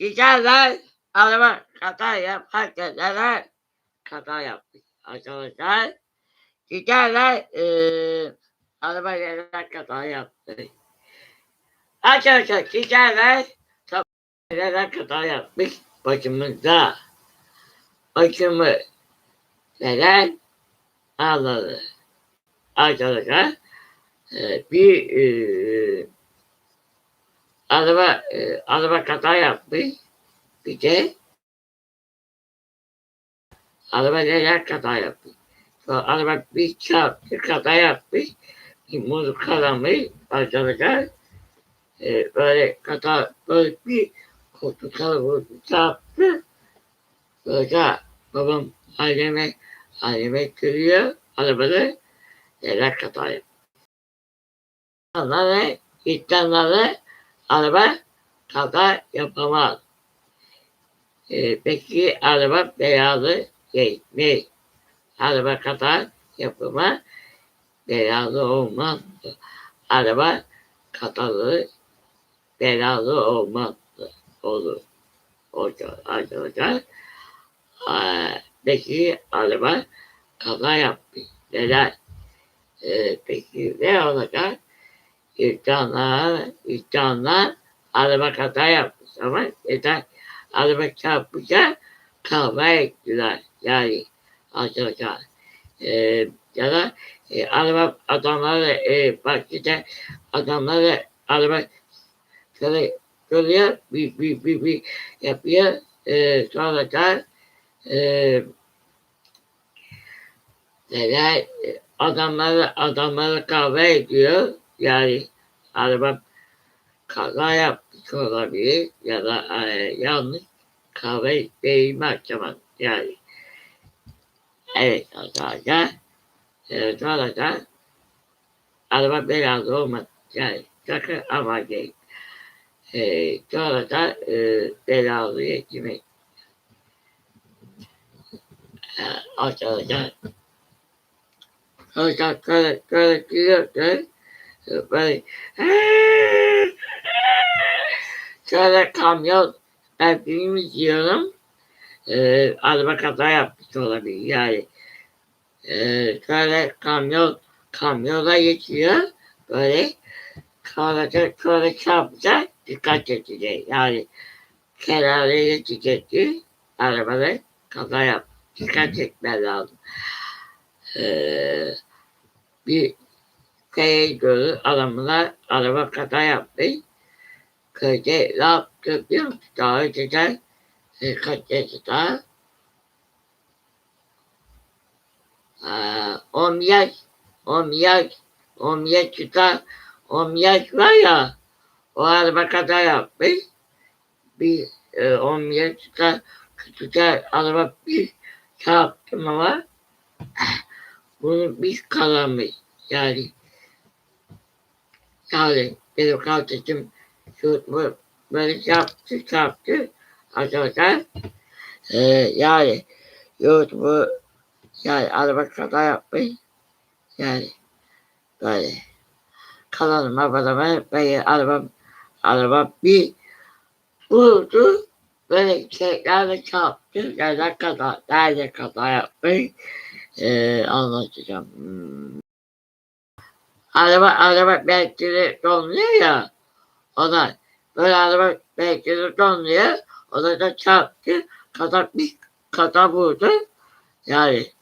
Giderler. Araba kaza yaparken neler kaza yapmış arkadaşlar. Giderler. Eee araba neler kaza yaptı. Arkadaşlar giderler. Neler kaza yapmış başımızda. Başımı neler ağladı. Arkadaşlar eee, bir eee araba eee, araba kaza yapmış. Bir de araba neler kaza yapmış. Sonra araba bir çarptı kaza yapmış. Bir muz kazanmış arkadaşlar. Eee böyle kaza böyle bir koltuk kalabalık çarptı. Böyle babam aileme aileme görüyor arabada neler kaza yapmış. İnsanları, insanları araba kaza yapamaz. Ee, peki araba beyazı değil mi? Araba kaza yapımı beyazı olmaz. Araba kazalı beyazı olmaz. Olur. Olacak arkadaşlar. Peki araba kaza yapmış. Neden? Ee, peki ne olacak? İnsanlar, insanlar araba kaza yapmış ama neden? Araba çarpınca kavga ettiler. Yani arkadaşlar. Ee, ya da e, araba adamları e, işte adamları araba şöyle görüyor bir bir bir bir yapıyor e, sonra da e, neler e, adamları adamları kavga ediyor yani araba kaza yapmış olabilir ya da e, yanlış kahve etmeyi mahkeme yani evet arkadaşlar e, sonra da araba beyaz olmaz yani sakın ama değil e, sonra da e, belalı yemek e, arkadaşlar Arkadaşlar böyle böyle şöyle kamyon ben film izliyorum. Ee, araba kaza yapmış olabilir yani. Ee, şöyle kamyon kamyona geçiyor. Böyle şöyle, şöyle çarpacak dikkat edecek. Yani kenara geçecekti. Arabada kaza yap. Dikkat etmen lazım. Ee, bir köye göre adamlar araba kaza yapmış. Köyde ne yaptı biliyor musun? Daha önceden e, kaç yaşında? Aa, 10 yaş, 10 yaş, 10 yaşında, 10 yaş var ya, o araba kaza yapmış. Bir e, 10 yaşında küçük araba bir çarptım ama bunu biz kazanmış. Yani yani benim kardeşim şu böyle çarptı çarptı arkadaşlar. Ee, yani yurt bu yani araba kaza yapmış. Yani böyle kanalıma bana böyle arabam araba bir vurdu. Böyle tekrar çarptı. Yani kaza, nerede kaza yapmış. Ee, anlatacağım. Hmm. Araba, araba belki donluyor ya. Ona böyle araba belki donluyor. Ona da çarptı. Kaza bir kaza vurdu. Yani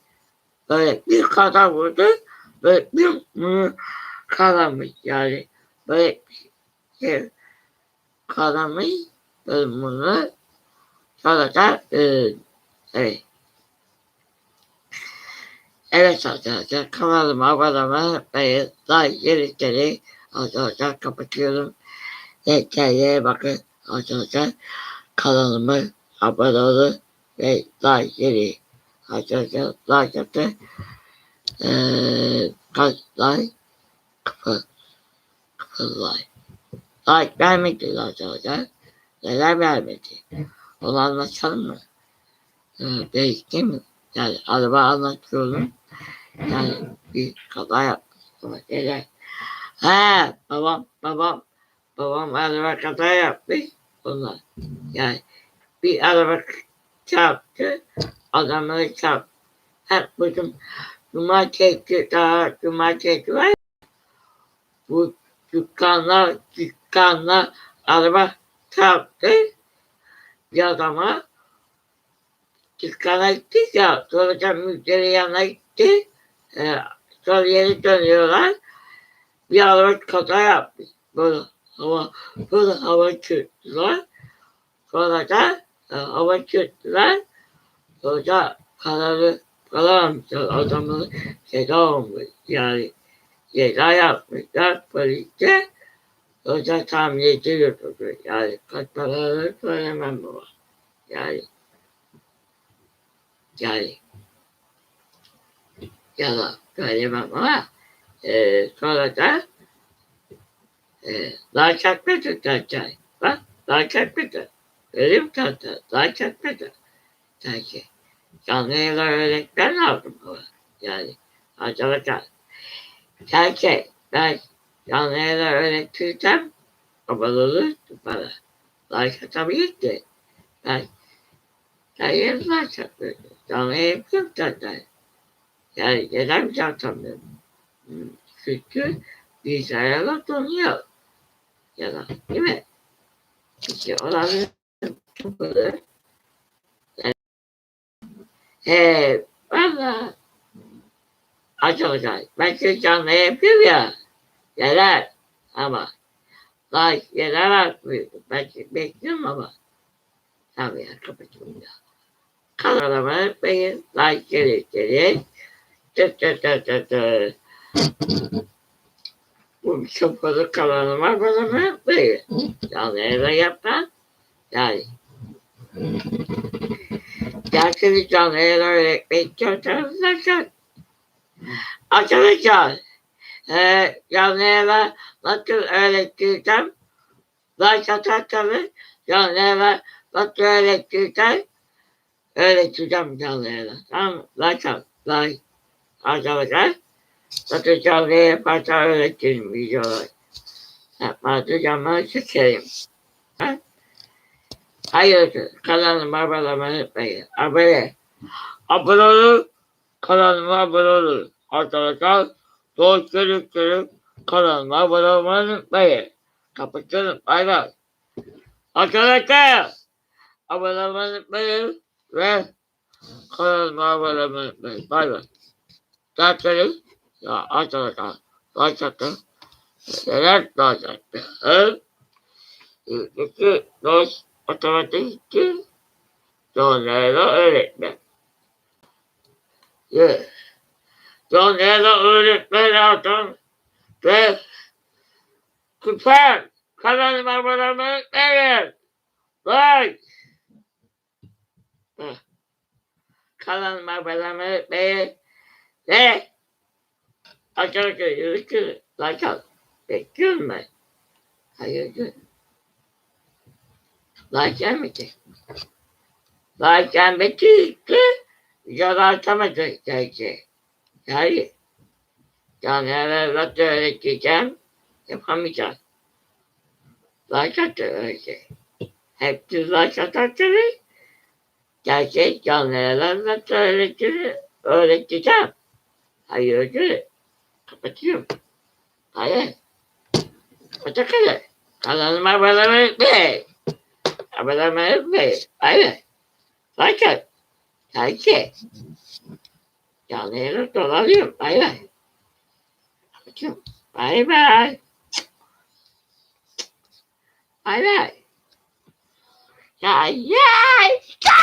böyle bir kaza vurdu. Böyle bir bunu kazanmış yani. Böyle bir şey kazanmış. Böyle bunu sonra da e, evet. Evet arkadaşlar kanalıma abone olmayı, like gelişleri arkadaşlar kapatıyorum. Ve kendine bakın arkadaşlar kanalıma abone olun ve like geri arkadaşlar like atın. Ee, kaç like? Kapı. Kapı like. Like vermedi arkadaşlar. Neler vermedi? Onu anlatalım mı? Ee, belki mi? Yani araba anlatıyorum. Yani bir kaza yapmış. Neler? He babam babam babam araba kaza yapmış. Onlar. Yani bir araba çarptı. Adamları çarptı. Hep bizim cumartesi daha cumartesi var ya, bu dükkanlar dükkanlar araba çarptı bir adama dükkana gittik ya sonra müşteri yanına gitti. Ee, sonra geri dönüyorlar. Bir araba kaza yapmış. Böyle hava böyle hava çırptılar sonra da e, hava çırptılar sonra da kararı kararmışlar adamın ceza olmuş yani ceza yapmışlar polise. Özel tamirci götürdü. Yani kaç paraları söylemem baba. Yani yani yalan söylemem ama e, sonra da e, daha çakmadı zaten. Bak daha çakmadı. Benim zaten daha çakmadı. Sanki. Canlı yayınlar öğretmen lazım baba. Yani arkadaşlar. Sanki ben canlı yayınlar öğretirsem babaları bana like atabilirdi. Ben yazılar çakmıyorum. Canlı yok zaten. Yani neden bir atamıyorum? Hmm, Çünkü bilgisayarla donuyor. Ya da değil mi? İşte olabilir. Çok olur. Yani, he, valla. Açılacak. Ben şimdi canlı yapıyorum ya. Neler? Ama like yener atmıyordum. Ben bekliyorum ama. Tamam ya kapatıyorum ya. Kanalıma unutmayın. Like gerektirir. Tıt tıt tıt tıt tıt. Bu kapalı kanalıma abone unutmayın. Canlı yayın yapmam. Yani. Dersini canlı yayın öğretmek istiyorsanız açın. Arkadaşlar. Ee, canlı yayına nasıl öğretirsem like atarsanız canlı yayına nasıl öğretirsen öğreteceğim canlı yayına. Tamam? Like. Like. Arkadaşlar. Nasıl canlı yayın yaparsa öğretirim videoları. Yapmazdı canlı çekerim. Ha? Hayırdır. Kanalıma abone olmayı unutmayın. Abone. Abone olun. Kanalıma abone olun. Arkadaşlar. Dost görüp görüp kanalıma abone olmayı unutmayın. Kapatıyorum. Bay bay. Arkadaşlar. Abone olmayı unutmayın. Ve kanalıma abone olmayı unutmayın. Bay bay. Derseniz ya arkadaşlar. Gerçekten neler gerçekten. Hı? İki dost otomatik iki sonra öğretmen. Yeah. Sonra öğretmen lazım. Ve Süper. Kanalıma abone olmayı unutmayın. Like. Kanalıma abone olmayı. Ve arkadaşlar görüşürüz. Like al. Bekliyorum ben. Hayırdır. Like gelmedi. Like gelmedi ki yaratamadık belki. Yani yani evlat öğreteceğim yapamayacağım. Like attı öyle. Hepsi like atarsanız gerçek canlı evlat öğretir, öğreteceğim. Hayırdır. Kapatıyorum. Hayır. Hoşçakalın. Kanalıma abone olmayı unutmayın. Abone olmayı unutmayın. Hayır. At. Like. Canlı dolanıyorum. Bay. Kapatıyorum. Bay bay. Bay bay. Ya ya.